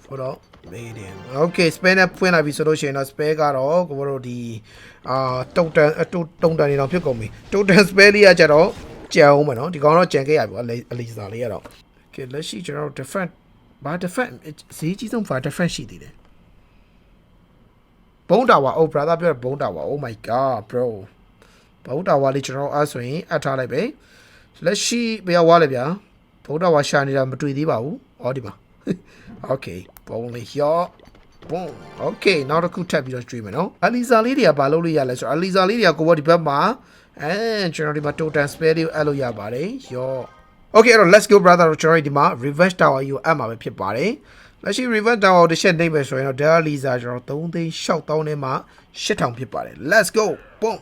for တော့ medium okay spare နဲ့ဖွင့်လိုက်ပြီဆိုလို့ရှိရင်တော့ spare ကတော့ကိုတို့ဒီအာတုတ်တန်အတုတ်တုံတန်နေတော့ဖြစ်ကုန်ပြီတုတ်တန် spare လေးကကြတော့ကြံအောင်မယ်နော်ဒီကောင်တော့ကြံခဲ့ရပြီအလေးအလေးစားလေးကတော့ okay လက်ရှိကျွန်တော်တို့ different ဘာ different ဈေးကြီးဆုံးဘာ different ရှိသေးတယ်ဘုံတာဝါအို brother ပြောဘုံတာဝါ oh my god bro ဘုံတာဝါလေးကျွန်တော်အဲ့ဆိုရင်အပ်ထားလိုက်ပဲလက်ရှိဘယ်ရောက်သွားလဲဗျာဘုံတာဝါရှာနေတာမတွေ့သေးပါဘူးဟောဒီမှာ okay ဘုံလေးရော့ဘုံ okay နောက်တစ်ခုထပ်ပြီးတော့ကျွေးမယ်နော်အလီဇာလေးတွေကဘာလုပ်လို့ရလဲဆိုတော့အလီဇာလေးတွေကကိုဘောဒီဘက်မှာအဲကျွန်တော်ဒီမှာ total spare တွေကိုအပ်လို့ရပါတယ်ရော့ Okay အဲ့တော့ let's go brother တို့ကျွန်တော်ဒီမှာ reverse tower ကိုအပ်မှာပဲဖြစ်ပါတယ်လက်ရှိ reverse tower တစ်ချက်နှိပ်မယ်ဆိုရင်တော့ Dell Lisa ကျွန်တော်3သိန်း6000နဲ့မှ8000ဖြစ်ပါတယ် let's go boom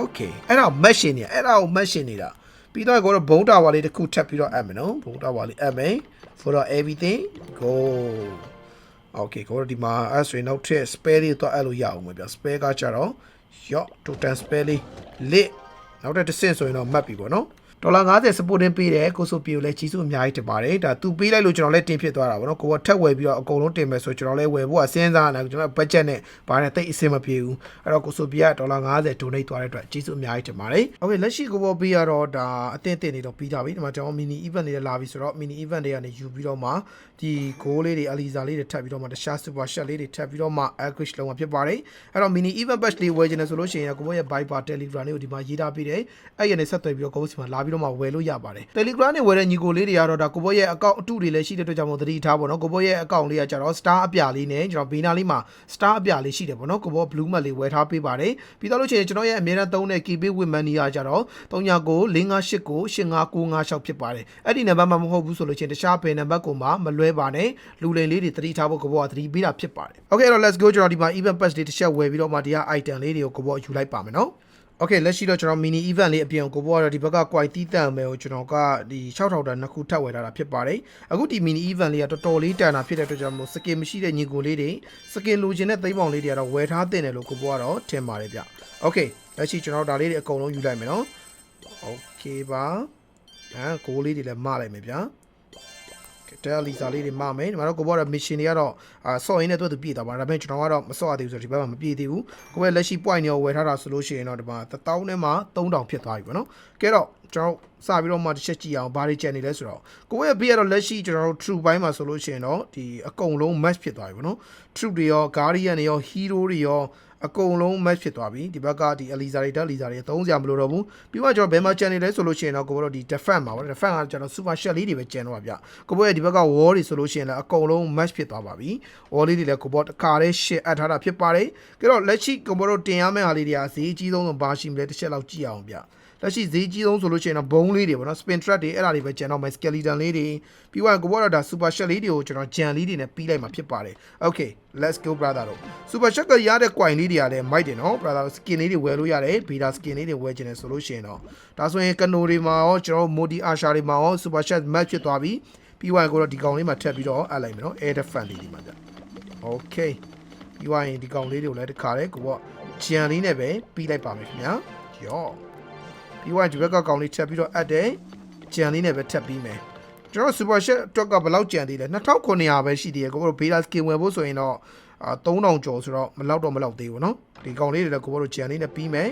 okay အဲ့တော့ machine နေအဲ့ဒါကို machine နေတာပြီးတော့ကိုတော့ဘုံတာဝါလေးတစ်ခုထပ်ပြီးတော့အပ်မယ်နော်ဘုံတာဝါလေးအပ်မယ် for everything go okay ကိုတော့ဒီမှာအဲ့ဆိုရင်နောက်ထပ် spare လေးတော့အပ်လို့ရအောင်မယ်ဗျ spare ကကြတော့ရော့ total spare လေး lit နောက်တစ်တစ်ဆင့်ဆိုရင်တော့မှတ်ပြီပေါ့နော် ဒေါ်လာ90 supporting ပေးတယ်ကိုဆိုပီကိုလည်းကြီးစုအများကြီးတင်ပါတယ်ဒါသူပေးလိုက်လို့ကျွန်တော်လည်းတင်ဖြစ်သွားတာပေါ့နော်ကိုကထက်ဝယ်ပြီးတော့အကုန်လုံးတင်မယ်ဆိုကျွန်တော်လည်းဝယ်ဖို့ကစဉ်းစားနေကျွန်တော် budget နဲ့ဘာနဲ့တိတ်အဆင်မပြေဘူးအဲ့တော့ကိုဆိုပီကဒေါ်လာ90 donate သွားတဲ့အတွက်ကြီးစုအများကြီးတင်ပါတယ်โอเคလက်ရှိကိုဘောပေးရတော့ဒါအသင့်တင်နေတော့ပြီးကြပြီဒီမှာကျွန်တော် mini event တွေလာပြီဆိုတော့ mini event တွေကနေယူပြီးတော့မှဒီ goal လေးတွေ aliza လေးတွေထပ်ပြီးတော့မှတခြား super shot လေးတွေထပ်ပြီးတော့မှ average လုံးမှာဖြစ်ပါတယ်အဲ့တော့ mini event batch လေးဝယ်ချင်တယ်ဆိုလို့ရှိရင်ကိုဘောရဲ့ Viber Telegram လေးကိုဒီမှာရေးထားပေးတယ်အဲ့ရနေဆက်သွယ်ပြီးတော့ကိုဘောစီမှာလာပြီး ပြီးတော့မှဝယ်လို့ရပါတယ် Telegram နဲ့ဝယ်တဲ့ညီကိုလေးတွေကတော့ဒါကိုဘောရဲ့အကောင့်အတုတွေလည်းရှိတဲ့အတွက်ကြောင့်မို့သတိထားပါတော့ကိုဘောရဲ့အကောင့်လေးကကျတော့ star အပြလေးနဲ့ကျွန်တော်ဘေးနားလေးမှာ star အပြလေးရှိတယ်ပေါ့နော်ကိုဘော blue mat လေးဝယ်ထားပေးပါတယ်ပြီးတော့လို့ရှိရင်ကျွန်တော်ရဲ့အမြဲတမ်းသုံးတဲ့ keeping with money ကကျတော့39958956ဖြစ်ပါတယ်အဲ့ဒီနံပါတ်မှမဟုတ်ဘူးဆိုလို့ရှိရင်တခြားဘယ်နံပါတ်ကိုမှမလွဲပါနဲ့လူလိန်လေးတွေသတိထားဖို့ကိုဘောကသတိပေးတာဖြစ်ပါတယ် Okay အဲ့တော့ let's go ကျွန်တော်ဒီမှာ event pass လေးတစ်ချက်ဝယ်ပြီးတော့မှဒီက item လေးတွေကိုကိုဘောယူလိုက်ပါမယ်နော် โอเคလက်ရှိတော့ကျွန်တော် mini event လေးအပြင်ကိုဘောကတော့ဒီဘက်က quite တီးတန်မယ်ကိုကျွန်တော်ကဒီ6000တန်နှစ်ခုထပ်ဝယ်ထားတာဖြစ်ပါတယ်အခုဒီ mini event လေးကတော်တော်လေးတန်တာဖြစ်တဲ့အတွက်ကြောင့်မို့ skin မရှိတဲ့ညီကိုလေးတွေ skin လိုချင်တဲ့သိမ်းပေါင်လေးတွေကတော့ဝယ်ထားတင်တယ်လို့ကိုဘောကတော့ထင်ပါတယ်ဗျโอเคလက်ရှိကျွန်တော်ဒါလေးတွေအကုန်လုံးယူလိုက်မယ်နော်โอเคပါအဲကိုလေးတွေလည်းမလိုက်မယ်ဗျာ တယ်လီစာလေးတွေမမယ်ဒီမှာတော့ကိုဘောကတော့ mission တွေကတော့အာဆော့ရင်းနဲ့သူ့သူပြည့်သွားပါဒါပေမဲ့ကျွန်တော်ကတော့မဆော့ရသေးဘူးဆိုတော့ဒီဘက်မှာမပြည့်သေးဘူးကိုဘောလက်ရှိ point တွေဝယ်ထားတာဆိုလို့ရှိရင်တော့ဒီမှာ1000နဲ့မှ3000ဖြစ်သွားပြီပေါ့နော်ကဲတော့ကျွန်တော်စပြီးတော့မှတစ်ချက်ကြည့်အောင်ဘာတွေကြံနေလဲဆိုတော့ကိုဘောရဲ့ဘေးကတော့လက်ရှိကျွန်တော်တို့ true ဘိုင်းမှာဆိုလို့ရှိရင်တော့ဒီအကုန်လုံး match ဖြစ်သွားပြီပေါ့နော် true တွေရော guardian တွေရော hero တွေရော အကုန်လုံး match ဖြစ်သွားပြီဒီဘက်ကဒီ Eliza တွေတက် Eliza တွေသုံးစရာမလိုတော့ဘူးပြီးမှကျွန်တော်ဘယ်မှာ channel လဲဆိုလို့ရှိရင်တော့ကိုဘောတို့ဒီ defend မှာပေါ့ defend ကကျွန်တော် super shot လေးတွေပဲကျန်တော့ပါဗျကိုဘောရဲ့ဒီဘက်က wall တွေဆိုလို့ရှိရင်လည်းအကုန်လုံး match ဖြစ်သွားပါပြီ wall လေးတွေလည်းကိုဘောတခါတည်း share အပ်ထားတာဖြစ်ပါတယ်ကြတော့လက်ရှိကိုဘောတို့တင်ရမယ့်ဟာလေးတွေကဈေးအကြီးဆုံးဆုံးဘာရှိမလဲတစ်ချက်လောက်ကြည့်အောင်ဗျ လက်ရှိဈေးကြီးဆုံးဆိုလို့ရှိရင်တော့ဘုံလေးတွေပေါ့နော် spin trap တွေအဲ့ဒါတွေပဲကျန်တော့မယ် skeleton လေးတွေပြီးတော့ကိုဘောတော့ဒါ super shot လေးတွေကိုကျွန်တော်ဂျန်လေးတွေနဲ့ပြီးလိုက်မှာဖြစ်ပါတယ် okay let's go brother တို့ super shot ကရတဲ့ coin လေးတွေကလည်းမိုက်တယ်နော် brother skin လေးတွေဝယ်လို့ရတယ် beta skin လေးတွေဝယ်ခြင်းတယ်ဆိုလို့ရှိရင်တော့ဒါဆိုရင်ကနိုတွေမှာရောကျွန်တော် modi asha တွေမှာရော super shot match ဖြစ်သွားပြီပြီးတော့ကိုတော့ဒီကောင်လေးမှာထပ်ပြီးတော့အပ်လိုက်မယ်နော် air defense လေးဒီမှာဗျ okay ပြီးတော့ရင်ဒီကောင်လေးတွေကိုလည်းတစ်ခါလေကိုကဂျန်လေးနဲ့ပဲပြီးလိုက်ပါမယ်ခင်ဗျာယော ပြီးတော့ဒီဘက်ကကောင်လေးထပ်ပြီးတော့အပ်တယ်ဂျန်လေးနဲ့ပဲထပ်ပြီးမယ်ကျွန်တော် super shot အတွက်ကဘယ်လောက်ကြံသေးလဲ2900ပဲရှိသေးတယ်ကိုတို့ beta skin ဝယ်ဖို့ဆိုရင်တော့အာ3000ကျော်ဆိုတော့မလောက်တော့မလောက်သေးဘူးเนาะဒီကောင်လေးတွေလည်းကိုတို့ဂျန်လေးနဲ့ပြီးမယ်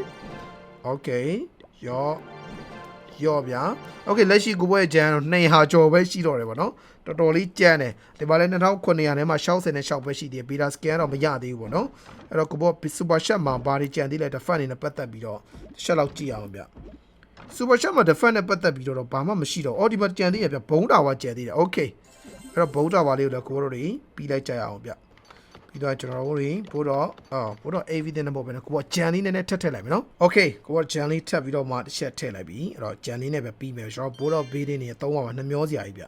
okay ယော ယောဗျာ okay လက်ရှိကိုဘွဲဂျန်တော့200ကျော်ပဲရှိတော့တယ်ဗောနော်တော်တော်လေးကြမ်းတယ်ဒီမှာလည်း2900ထဲမှာ60နဲ့6ပဲရှိသေးတယ် beta scan တော့မရသေးဘူးဗောနော်အဲ့တော့ကိုဘွဲ super shot မှာဘာတွေကြံသေးလဲ defense နေနဲ့ပတ်သက်ပြီးတော့ shot လောက်ကြည့်အောင်ဗျ super shot မှာ defense နဲ့ပတ်သက်ပြီးတော့ဘာမှမရှိတော့အော်ဒီမှာကြံသေးရဗျဘုံတာဝါကြံသေးတယ် okay အဲ့တော့ဘုံတာဝါလေးကိုလည်းကိုတို့တွေပြီးလိုက်ကြရအောင်ဗျ ပြီးတော့ကျွန်တော်တို့တွေဘိုးတော့အော်ဘိုးတော့ everything နဲ့ပေါ့ပဲနော်ကိုကဂျန်လေးနဲ့ထက်ထက်လိုက်မယ်နော် okay ကိုကဂျန်လေးထပ်ပြီးတော့မှတစ်ချက်ထည့်လိုက်ပြီအဲ့တော့ဂျန်လေးနဲ့ပဲပြီးမယ်ကျွန်တော်ဘိုးတော့ဘေးလေးနေသုံးပါပါနှမျောစရာကြီးဗျ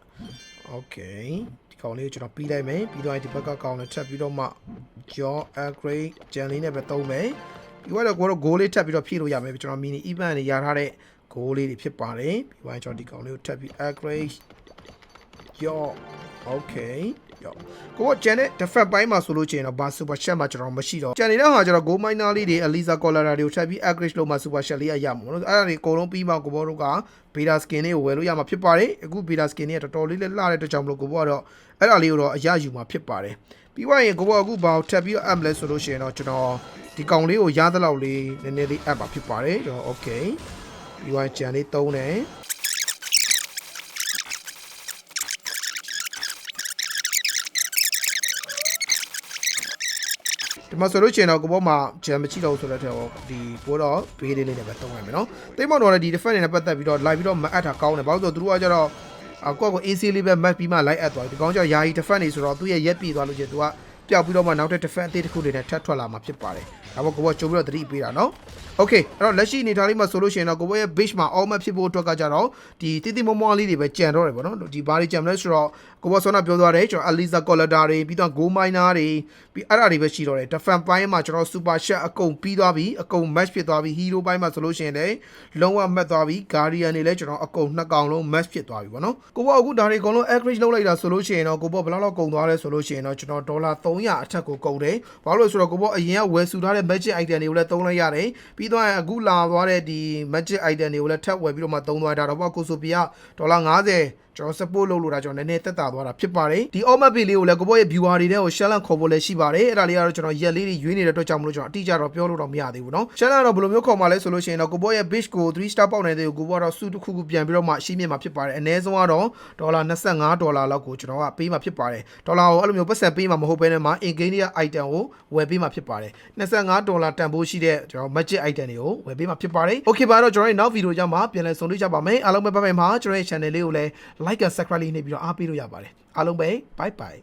okay ဒီကောင်လေးကိုကျွန်တော်ပြီးလိုက်မယ်ပြီးတော့ဒီဘက်ကကောင်လေးထပ်ပြီးတော့မှ jaw upgrade ဂျန်လေးနဲ့ပဲသုံးမယ်ပြီးတော့ကိုတော့ goal လေးထပ်ပြီးတော့ဖြည့်လို့ရမယ်ကျွန်တော် mini event တွေရထားတဲ့ goal လေးတွေဖြစ်ပါတယ်ပြီးတော့ကျွန်တော်ဒီကောင်လေးကိုထပ်ပြီး upgrade ယော okay ယောကိုကကျန်တဲ့ defect ဘိုင်းမှာဆိုလို့ချင်းတော့ဘာ super chat မှာကျွန်တော်မရှိတော့ကျန်နေတဲ့ဟာကျွန်တော် go miner လေးတွေ Eliza Collara တွေကိုထပ်ပြီး upgrade လုပ်မှ super chat လေးရရမှာပေါ့နော်အဲ့ဒါတွေအကုန်လုံးပြီးမှကိုဘောတို့က beta skin လေးကိုဝယ်လို့ရမှာဖြစ်ပါတယ်အခု beta skin လေးကတော်တော်လေးလည်းလှတဲ့အတွက်ကြောင့်မလို့ကိုဘောကတော့အဲ့ဒါလေးကိုတော့အရယူမှာဖြစ်ပါတယ်ပြီးွားရင်ကိုဘောအခုဘာကိုထပ်ပြီး app လဲဆိုလို့ရှိရင်တော့ကျွန်တော်ဒီကောင်လေးကိုရသလောက်လေးနည်းနည်းလေး app ပါဖြစ်ပါတယ်ကျွန်တော် okay ပြီးွားကျန်လေးသုံးတယ် ဒီမှာဆိုလို့ရှိရင်တော့ကိုဘောမှာဂျမ်မချိတော့ဆိုတဲ့တဲ့ဒီဘောတော့ဘေးလေးလေးနဲ့ပဲတုံးရမယ်နော်တိတ်မောင်တော့လည်းဒီ defense နဲ့ပတ်သက်ပြီးတော့ live ပြီးတော့မအပ်တာကောင်းတယ်ဘာလို့ဆိုတော့သူတို့ကကျတော့အကွက်ကို AC လေးပဲ match ပြီးမှ live အပ်သွားတယ်ဒီကောင်ကျယာယီ defense နေဆိုတော့သူ့ရဲ့ရက်ပြေသွားလို့ချင်းသူကပျောက်ပြီးတော့မှနောက်ထပ် defense အသေးတစ်ခုတွေနဲ့ထပ်ထွက်လာမှာဖြစ်ပါတယ် ဒါပေမဲ့ကိုဘောကြိုးပြီးတော့သတိပေးတာနော် Okay အဲ့တော့လက်ရှိအနေထားလေးမှာဆိုလို့ရှိရင်တော့ကိုဘောရဲ့ base မှာ all map ဖြစ်ဖို့အတွက်ကကြတော့ဒီတိတိမမောလေးတွေပဲကြံတော့တယ်ပေါ့နော်ဒီဘာတွေကြံမလဲဆိုတော့ကိုဘောဆောနာပြောသွားတယ်ကျွန်တော် Aliza Collector တွေပြီးတော့ Go Miner တွေပြီးအဲ့ဒါတွေပဲရှိတော့တယ် Defense ပိုင်းမှာကျွန်တော် Super Shot အကုန်ပြီးသွားပြီအကုန် match ဖြစ်သွားပြီ Hero ပိုင်းမှာဆိုလို့ရှိရင်လည်းလုံးဝမှတ်သွားပြီ Guardian တွေလည်းကျွန်တော်အကုန်နှစ်ကောင်လုံး match ဖြစ်သွားပြီပေါ့နော်ကိုဘောအခုဒါတွေအကုန်လုံး average လောက်လိုက်တာဆိုလို့ရှိရင်တော့ကိုဘောဘယ်လောက်လောက်ကုန်သွားလဲဆိုလို့ရှိရင်တော့ကျွန်တော်ဒေါ်လာ300အထက်ကိုကုန်တယ်ဘာလို့လဲဆိုတော့ကိုဘောအရင်ကဝယ်စုထားတဲ့ magic item တွေကိုလည်းသုံးလိုက်ရတယ်ပြီးတော့အခုလာသွားတဲ့ဒီ magic item တွေကိုလည်းထပ်ဝယ်ပြီးတော့မှသုံးသွားတာတော့ပေါ့ကိုဆိုပီကဒေါ်လာ90 ကျွန်တော် support လုပ်လို့ဒါကျွန်တော်နည်းနည်းသက်သာသွားတာဖြစ်ပါတယ်ဒီ all map လေးကိုလည်းကိုဘောရဲ့ viewer တွေတဲ့ကို share ခေါ်ဖို့လည်းရှိပါတယ်အဲ့ဒါလေးကတော့ကျွန်တော်ရက်လေးတွေရွေးနေတဲ့အတွက်ကြောင့်မလို့ကျွန်တော်အတိအကျတော့ပြောလို့တော့မရသေးဘူးเนาะ share တော့ဘယ်လိုမျိုးခေါ်မှလဲဆိုလို့ရှိရင်တော့ကိုဘောရဲ့ page ကို3 star ပေါက်နေတဲ့ကိုဘောကတော့စုတစ်ခုခုပြန်ပြီးတော့မှရှင်းပြမှာဖြစ်ပါတယ်အနည်းဆုံးကတော့ဒေါ်လာ25ဒေါ်လာလောက်ကိုကျွန်တော်ကပေးမှာဖြစ်ပါတယ်ဒေါ်လာကိုအဲ့လိုမျိုးပတ်စံပေးမှာမဟုတ်ဘဲနဲ့မှာ in game ရဲ့ item ကိုဝယ်ပေးမှာဖြစ်ပါတယ်25ဒေါ်လာတန်ဖိုးရှိတဲ့ကျွန်တော် magic item တွေကိုဝယ်ပေးမှာဖြစ်ပါတယ် okay ပါတော့ကျွန်တော်ရဲ့နောက် video ကြမှာပြန်လည်ဆုံတွေ့ကြပါမယ်အားလုံးပဲဘိုင်ဘိုင်မှာကျွန်တော်ရဲ့ channel လေးကိုလည်း like and subscribe လေးနှိပ်ပြီးတော့အားပေးလို့ရပါတယ်အားလုံးပဲ bye bye